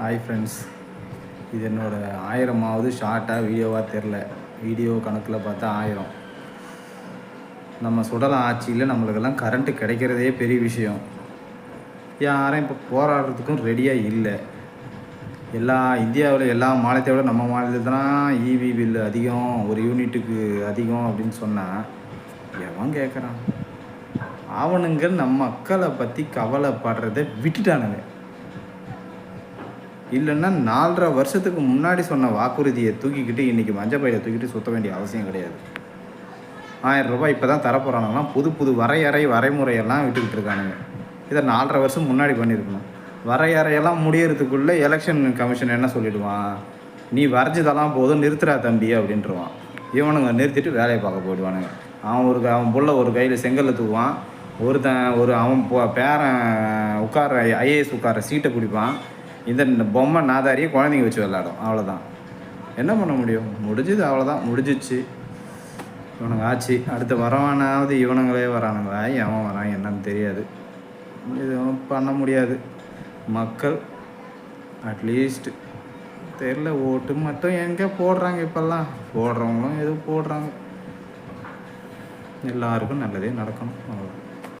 Hi friends இது என்னோடய ஆயிரமாவது ஷார்ட்டாக வீடியோவாக தெரில. வீடியோ கணக்கில் பார்த்தா ஆயிரம். நம்ம சுடல ஆட்சியில் நம்மளுக்கெல்லாம் கரண்ட்டு கிடைக்கிறதே பெரிய விஷயம். யாரும் இப்போ போராடுறதுக்கும் ரெடியாக இல்லை. எல்லா இந்தியாவில் எல்லா மாநிலத்தை விட நம்ம மாநிலத்தில் தான் இவி பில்லு அதிகம் ஒரு யூனிட்டுக்கு அதிகம் அப்படின்னு சொன்னால் எவன் கேட்குறான் அவனுங்க நம்ம மக்களை பற்றி கவலைப்படுறதை விட்டுட்டானுங்க. இல்லைன்னா நாலரை வருஷத்துக்கு முன்னாடி சொன்ன வாக்குறுதியை தூக்கிக்கிட்டு இன்றைக்கி மஞ்சள் பையை தூக்கிட்டு சுத்த வேண்டிய அவசியம் கிடையாது. ஆயிரம் ரூபாய் இப்போ தான் தரப்போகிறானுங்களாம் புது புது வரையறை வரைமுறையெல்லாம் விட்டுக்கிட்டு இருக்கானுங்க. இதை நாலரை வருஷம் முன்னாடி பண்ணியிருக்கணும் வரையறையெல்லாம் முடியறதுக்குள்ளே எலெக்ஷன் கமிஷன் என்ன சொல்லிவிடுவான் நீ வரைஞ்சதெல்லாம் போதும் நிறுத்துறா தம்பி அப்படின்ட்டுருவான் இவனுங்க நிறுத்திட்டு வேலையை பார்க்க போயிடுவானுங்க. அவன் ஒரு க- அவன் புள்ள ஒரு கையில் செங்கல்ல தூவான் ஒருத்தன் ஒரு அவன் பேரன் உட்கார ஐஏஎஸ் உட்கார சீட்டை பிடிப்பான். இந்த பொம்மை நாதாரியை குழந்தைங்க வச்சு விளாடும் அவ்வளோதான் என்ன பண்ண முடியும்? முடிஞ்சது அவ்வளோதான் முடிஞ்சிச்சு. இவனுங்க ஆச்சு. அடுத்து வரவானாவது இவனுங்களே வரானுங்களா? எவன் வரான். என்னன்னு தெரியாது. எதுவும் பண்ண முடியாது. மக்கள் அட்லீஸ்ட் தெரில ஓட்டு மட்டும் எங்கே போடுறாங்க இப்போல்லாம்? போடுறவங்களும் எதுவும் போடுறாங்க. எல்லாருக்கும் நல்லதே நடக்கணும். அவ்வளோ